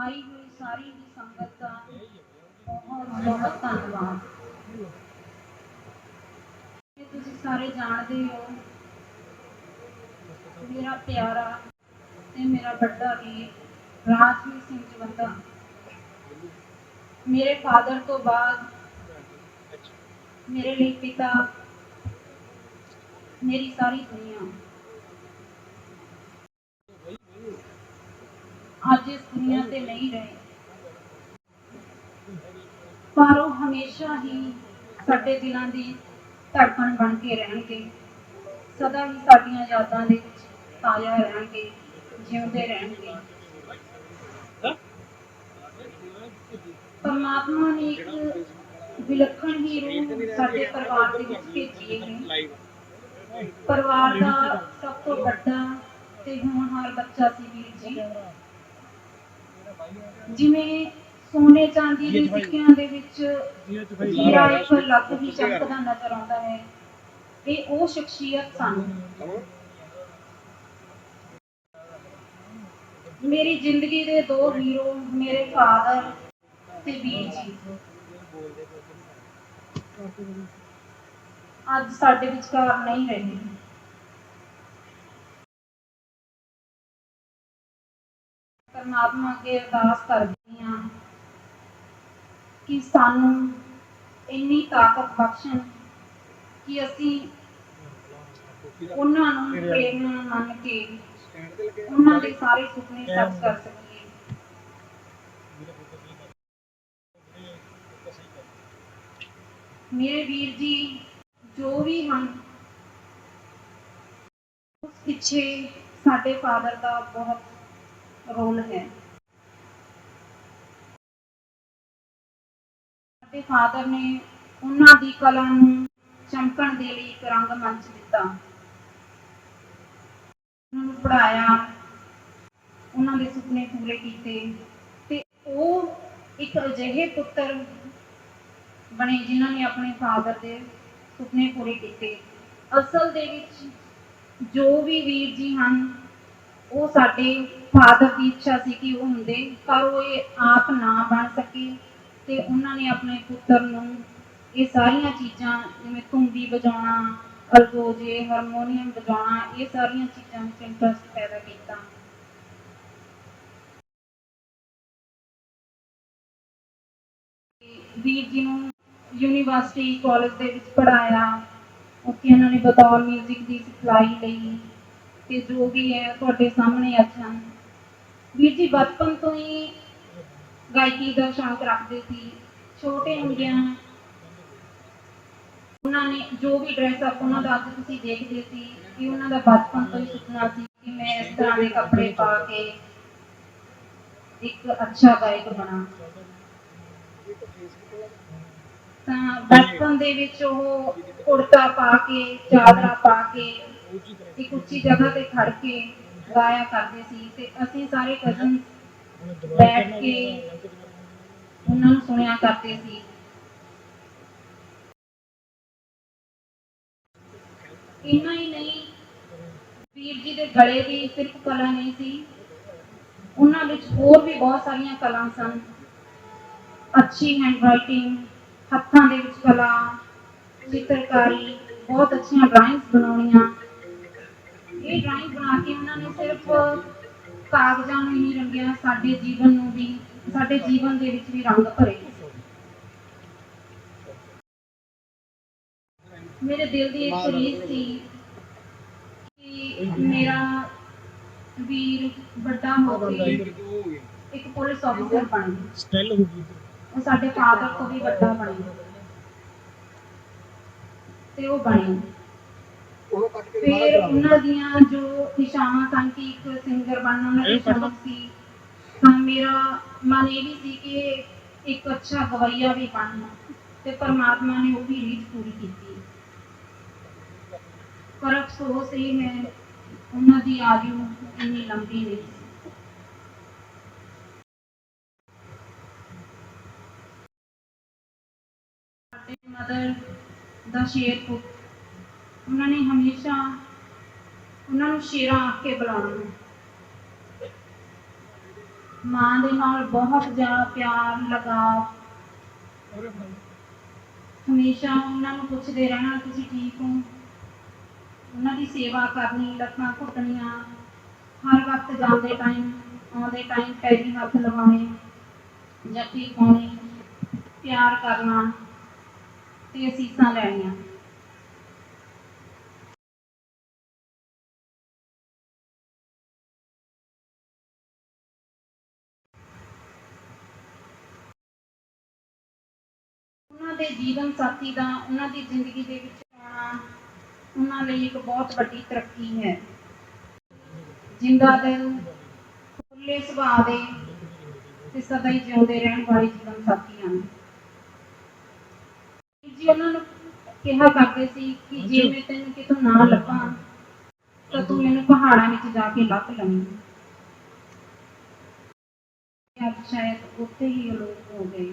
ਆਈ ਹੋਈ ਸਾਰੀ ਦੀ ਸੰਗਤ ਦਾ ਬਹੁਤ ਬਹੁਤ ਧੰਨਵਾਦ। ਇਹ ਤੁਸੀਂ ਸਾਰੇ ਜਾਣਦੇ ਹੋ, ਮੇਰਾ ਪਿਆਰਾ ਤੇ ਮੇਰਾ ਵੱਡਾ ਵੀਰ ਰਾਜਵੀਰ ਸਿੰਘ ਜਵੰਦਾ, ਮੇਰੇ ਫਾਦਰ ਤੋਂ ਬਾਅਦ ਮੇਰੇ ਲਈ ਪਿਤਾ, ਮੇਰੀ ਸਾਰੀ ਦੁਨੀਆ। ਅੱਜ ਇਸ ਦੁਨੀਆ ਤੇ ਨਹੀਂ ਰਹੇ। ਪਰ ਉਹ ਹਮੇਸ਼ਾ ਹੀ ਸਾਡੇ ਦਿਲਾਂ ਦੀ ਧੜਕਣ ਬਣ ਕੇ ਰਹਿਣਗੇ। ਸਦਾ ਹੀ ਸਾਡੀਆਂ ਯਾਦਾਂ ਦੇ ਵਿੱਚ ਤਾਜ਼ਾ ਰਹਿਣਗੇ, ਜਿਉਂਦੇ ਰਹਿਣਗੇ। ਪਰਮਾਤਮਾ ਨੇ ਇੱਕ ਵਿਲੱਖਣ ਹੀ ਰੂਹ ਸਾਡੇ ਪਰਿਵਾਰ ਦੇ ਵਿੱਚ ਭੇਜੀ ਹੈ। ਪਰਿਵਾਰ ਦਾ ਸਭ ਤੋਂ ਵੱਡਾ ਤੇ ਹੋਣਹਾਰ ਬੱਚਾ ਸੀ ਵੀਰ ਜੀ। ਜਿਵੇਂ ਸੋਨੇ ਚਾਂਦੀ ਦੇ ਸਿੱਕਿਆਂ ਦੇ ਵਿੱਚ ਹੀਰਾ ਇੱਕ ਲੱਖ ਵੀ ਚਮਕਦਾ ਨਜ਼ਰ ਆਉਂਦਾ ਹੈ ਇਹ ਉਹ ਸ਼ਖਸੀਅਤ ਸਨ। ਮੇਰੀ ਜ਼ਿੰਦਗੀ ਦੇ ਦੋ ਹੀਰੋ ਮੇਰੇ ਫਾਦਰ ਤੇ ਵੀਰ ਜੀ। ਅੱਜ ਸਾਡੇ ਵਿਚਕਾਰ ਨਹੀਂ ਰਹੇ ਪਰਮਾਤਮਾ ਅੱਗੇ ਅਰਦਾਸ ਕਰਦੀ ਹਾਂ ਕਿ ਸਾਨੂੰ ਇੰਨੀ ਤਾਕਤ ਬਖਸ਼ਣ ਕਿ ਅਸੀਂ ਉਹਨਾਂ ਨੂੰ ਪ੍ਰੇਰਨਾ ਮੰਨ ਕੇ ਉਹਨਾਂ ਦੇ ਸਾਰੇ ਸੁਪਨੇ ਸੱਚ ਕਰ ਸਕੀਏ। ਮੇਰੇ ਵੀਰ ਜੀ ਜੋ ਵੀ ਹਨ ਉਸ ਪਿੱਛੇ ਸਾਡੇ ਫਾਦਰ ਦਾ ਬਹੁਤ ਰੋਲ ਹੈ। ਸਾਡੇ ਫਾਦਰ ਨੇ ਉਹਨਾਂ ਦੀ ਕਲਾ ਨੂੰ ਚਮਕਣ ਦੇ ਲਈ ਇੱਕ ਰੰਗ ਮੰਚ ਦਿੱਤਾ। ਉਹਨਾਂ ਨੂੰ ਪੜਾਇਆ ਉਹਨਾਂ ਦੇ ਸੁਪਨੇ ਪੂਰੇ ਕੀਤੇ ਤੇ ਉਹ ਇੱਕ ਅਜਿਹੇ ਪੁੱਤਰ ਬਣੇ ਜਿਨ੍ਹਾਂ ਨੇ ਆਪਣੇ ਫਾਦਰ ਦੇ ਸੁਪਨੇ ਪੂਰੇ ਕੀਤੇ। ਅਸਲ ਦੇ ਵਿੱਚ ਜੋ ਵੀ ਵੀਰ ਜੀ ਹਨ, ਉਹ ਸਾਡੇ ਫਾਦਰ ਦੀ ਇੱਛਾ ਸੀ ਕਿ ਉਹ ਹੁੰਦੇ, ਪਰ ਉਹ ਇਹ ਆਪ ਨਾ ਬਣ ਸਕੇ ਤੇ ਉਹਨਾਂ ਨੇ ਆਪਣੇ ਪੁੱਤਰ ਨੂੰ ਇਹ ਸਾਰੀਆਂ ਚੀਜ਼ਾਂ, ਜਿਵੇਂ ਤੁੰਬੀ ਵਜਾਉਣਾ, ਅਲਗੋਜੇ, ਹਾਰਮੋਨੀਅਮ ਵਜਾਉਣਾ, ਇਹ ਸਾਰੀਆਂ ਚੀਜ਼ਾਂ ਵਿੱਚ ਇੰਟਰਸਟ ਪੈਦਾ ਕੀਤਾ। ਵੀਰ ਜੀ ਨੂੰ ਯੂਨੀਵਰਸਿਟੀ ਕਾਲਜ ਦੇ ਵਿੱਚ ਪੜਾਇਆ ਉੱਥੇ ਉਹਨਾਂ ਨੇ ਬਤੌਰ 뮤직 ਦੀ ਸਿਖਲਾਈ ਲਈ ਤੇ ਜੋ ਵੀ ਹੈ ਤੁਹਾਡੇ ਸਾਹਮਣੇ ਅੱਜ ਹਨ। ਵੀਰ ਜੀ, ਬਚਪਨ ਤੋਂ ਹੀ ਗਾਇਕੀ ਦਾ ਸ਼ੌਂਕ ਰੱਖਦੇ ਸੀ। ਛੋਟੇ ਹੁੰਦਿਆਂ ਉਹਨਾਂ ਨੇ ਜੋ ਵੀ ਡਰੈਸ ਅਪ ਉਹਨਾਂ ਦਾ ਅੱਜ ਤੁਸੀਂ ਦੇਖਦੇ ਸੀ ਕਿ ਉਹਨਾਂ ਦਾ ਬਚਪਨ ਤੋਂ ਹੀ ਸੁਪਨਾ ਸੀ ਕਿ ਮੈਂ ਇਸ ਤਰ੍ਹਾਂ ਦੇ ਕੱਪੜੇ ਪਾ ਕੇ ਇੱਕ ਅੱਛਾ ਗਾਇਕ ਬਣਾ। ਤਾਂ ਬਚਪਨ ਦੇ ਵਿੱਚ ਉਹ ਕੁੜਤਾ ਪਾ ਕੇ, ਚਾਦਰਾ ਪਾ ਕੇ, ਇੱਕ ਉੱਚੀ ਜਗ੍ਹਾ ਤੇ ਖੜ ਕੇ ਗਾਇਆ ਕਰਦੇ ਸੀ ਤੇ ਅਸੀਂ ਸਾਰੇ ਕਜ਼ਨ ਬੈਠ ਕੇ ਉਹਨਾਂ ਨੂੰ ਸੁਣਿਆ ਕਰਦੇ ਸੀ। ਇੰਨਾ ਹੀ ਨਹੀਂ ਵੀਰ ਜੀ ਦੇ ਗਲੇ ਦੀ ਸਿਰਫ ਕਲਾ ਨਹੀਂ ਸੀ। ਉਹਨਾਂ ਵਿੱਚ ਹੋਰ ਵੀ ਬਹੁਤ ਸਾਰੀਆਂ ਕਲਾ ਸਨ। ਅੱਛੀ ਹੈਂਡਰਾਈਟਿੰਗ ਹੱਥਾਂ ਦੇ ਵਿੱਚ ਕਲਾ ਚਿੱਤਰਕਾਰੀ ਬਹੁਤ ਅੱਛੀਆਂ ਡਰਾਇੰਗਸ ਬਣਾਉਣੀਆਂ। ਕਾਗਜ਼ਾਂ ਨੂੰ ਹੀ ਰੰਗਿਆ ਸਾਡੇ ਜੀਵਨ ਨੂੰ ਵੀ ਸਾਡੇ ਜੀਵਨ ਦੇ ਵਿੱਚ ਵੀ ਰੰਗ ਭਰੇ। ਮੇਰੇ ਦਿਲ ਦੀ ਇੱਕ ਰੀਸ ਸੀ ਕਿ ਮੇਰਾ ਵੀਰ ਵੱਡਾ ਹੋ ਕੇ ਇੱਕ ਪੁਲਿਸ ਅਫਸਰ ਬਣੇ ਸਟੈਲ ਹੋ ਗਈ। ਉਹ ਸਾਡੇ ਫਾਦਰ ਤੋਂ ਵੀ ਵੱਡਾ ਬਣੇ ਤੇ ਉਹ ਬਣੇ ਫਿਰ ਉਹਨਾਂ ਦੀਆਂ ਜੋ ਇਸ਼ਾਵਾਂ ਸਨ ਕਿ ਇੱਕ ਸਿੰਗਰ ਬਣਨਾ ਦੀ ਸ਼ੌਕ ਸੀ ਤਾਂ ਮੇਰਾ ਮਨ ਇਹ ਵੀ ਸੀ ਕਿ ਇੱਕ ਅੱਛਾ ਗਵਈਆ ਵੀ ਬਣਨਾ ਤੇ ਪਰਮਾਤਮਾ ਨੇ ਉਹ ਵੀ ਰੀਝ ਪੂਰੀ ਕੀਤੀ। ਪਰ ਅਫਸੋਸ ਇਹ ਹੈ ਉਹਨਾਂ ਦੀ ਆਯੂ ਇੰਨੀ ਲੰਬੀ ਨਹੀਂ ਸੀ। ਮਦਰ ਦਾ ਸ਼ੇਰ ਪੁੱਤ ਉਹਨਾਂ ਨੇ ਹਮੇਸ਼ਾ ਉਹਨਾਂ ਨੂੰ ਸ਼ੇਰਾਂ ਆਖ ਕੇ ਬੁਲਾਉਣਾ ਮਾਂ ਦੇ ਨਾਲ ਬਹੁਤ ਜ਼ਿਆਦਾ ਪਿਆਰ, ਲਗਾਵ। ਹਮੇਸ਼ਾ ਉਹਨਾਂ ਨੂੰ ਪੁੱਛਦੇ ਰਹਿਣਾ, ਤੁਸੀਂ ਠੀਕ ਹੋ? ਉਹਨਾਂ ਦੀ ਸੇਵਾ ਕਰਨੀ, ਲੱਤਾਂ ਘੁੱਟਣੀਆਂ, ਹਰ ਵਕਤ ਜਾਂਦੇ ਟਾਈਮ ਆਉਂਦੇ ਟਾਈਮ ਪੈਰੀ ਹੱਥ ਲਗਾਉਣੇ ਜੱਫੀ ਪਾਉਣੀ, ਪਿਆਰ ਕਰਨਾ ਤੇ ਅਸੀਸਾਂ ਲੈਣੀਆਂ ਉਹਨਾਂ ਦੇ ਜੀਵਨ ਸਾਥੀ ਦਾ ਉਹਨਾਂ ਦੀ ਜ਼ਿੰਦਗੀ ਦੇ ਵਿੱਚ ਆਉਣਾ ਉਹਨਾਂ ਲਈ ਇੱਕ ਬਹੁਤ ਵੱਡੀ ਤਰੱਕੀ ਹੈ। ਜਿੰਦਾ ਦਿਲ ਖੁੱਲੇ ਸੁਭਾਅ ਦੇ ਤੇ ਸਦਾ ਹੀ ਜਿਉਂਦੇ ਰਹਿਣ ਵਾਲੇ ਜੀਵਨ ਸਾਥੀ ਹਨ। ਜੀ ਉਹਨਾਂ ਨੂੰ ਕਿਹਾ ਕਰਦੇ ਸੀ ਕਿ ਜੇ ਮੈਂ ਤੈਨੂੰ ਕਿਤੋਂ ਨਾ ਲੱਭਾਂ ਤਾਂ ਤੂੰ ਮੈਨੂੰ ਪਹਾੜਾਂ ਵਿੱਚ ਜਾ ਕੇ ਲੱਭ ਲਵੀਂ। ਅੱਜ ਸ਼ਾਇਦ ਉੱਥੇ ਹੀ ਅਲੋਪ ਹੋ ਗਏ।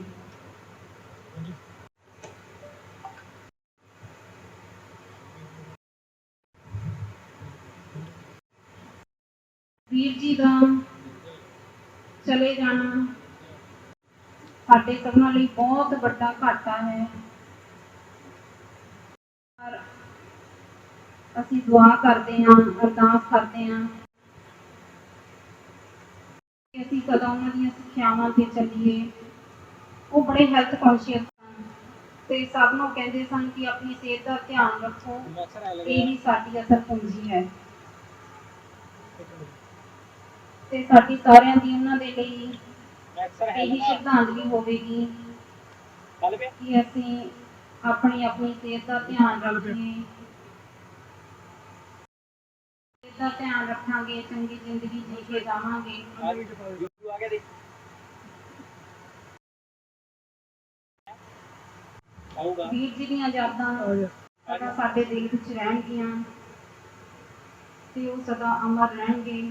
ਵੀਰ ਜੀ ਦਾ ਚਲੇ ਜਾਣਾ ਸਾਡੇ ਸਭਨਾਂ ਲਈ ਬਹੁਤ ਵੱਡਾ ਘਾਟਾ ਹੈ। ਪਰ ਅਸੀਂ ਦੁਆ ਕਰਦੇ ਹਾਂ, ਅਰਦਾਸ ਕਰਦੇ ਹਾਂ ਕਿ ਅਸੀਂ ਸਦਾ ਉਹਨਾਂ ਦੀਆਂ ਸਿੱਖਿਆਵਾਂ ਤੇ ਚੱਲੀਏ। ਉਹ ਬੜੇ ਹੈਲਥ ਕੌਨਸ਼ੀਅਸ ਸਨ ਤੇ ਸਭ ਨੂੰ ਕਹਿੰਦੇ ਸਨ ਕਿ ਆਪਣੀ ਸਿਹਤ ਦਾ ਧਿਆਨ ਰੱਖੋ, ਇਹ ਹੀ ਸਾਡੀ ਅਸਲ ਪੂੰਜੀ ਹੈ। ਤੇ ਸਾਡੀ ਸਾਰਿਆਂ ਦੀ ਉਹਨਾਂ ਦੇ ਲਈ ਇਹੀ ਸ਼ਰਧਾਂਜਲੀ ਹੋਵੇਗੀ ਕਿ ਅਸੀਂ ਆਪਣੀ ਆਪਣੀ ਸਿਹਤ ਦਾ ਧਿਆਨ ਰੱਖੀਏ। ਸਿਹਤ ਦਾ ਧਿਆਨ ਰੱਖਾਂਗੇ ਚੰਗੀ ਜ਼ਿੰਦਗੀ ਜੀ ਕੇ ਜਾਵਾਂਗੇ। ਵੀਰ ਜੀ ਦੀਆਂ ਯਾਦਾਂ ਸਦਾ ਸਾਡੇ ਦਿਲ ਵਿੱਚ ਰਹਿਣਗੀਆਂ ਤੇ ਉਹ ਸਦਾ ਅਮਰ ਰਹਿਣਗੇ।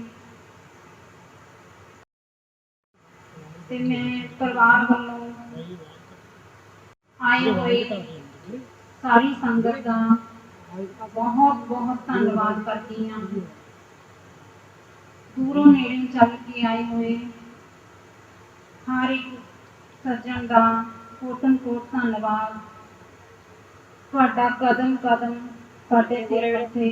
ਤੇ ਮੈਂ ਪਰਿਵਾਰ ਵੱਲੋਂ ਆਏ ਹੋਏ ਸਾਰੀ ਸੰਗਤ ਦਾ ਬਹੁਤ ਬਹੁਤ ਧੰਨਵਾਦ ਕਰਦੀ ਹਾਂ। ਦੂਰੋਂ ਨੇੜੇ ਚੱਲ ਕੇ ਆਏ ਹੋਏ ਹਰ ਇੱਕ ਸੱਜਣ ਦਾ ਕੋਟਨ ਕੋਟ ਧੰਨਵਾਦ। ਤੁਹਾਡਾ ਕਦਮ ਕਦਮ ਸਾਡੇ ਸਿਰ ਉੱਤੇ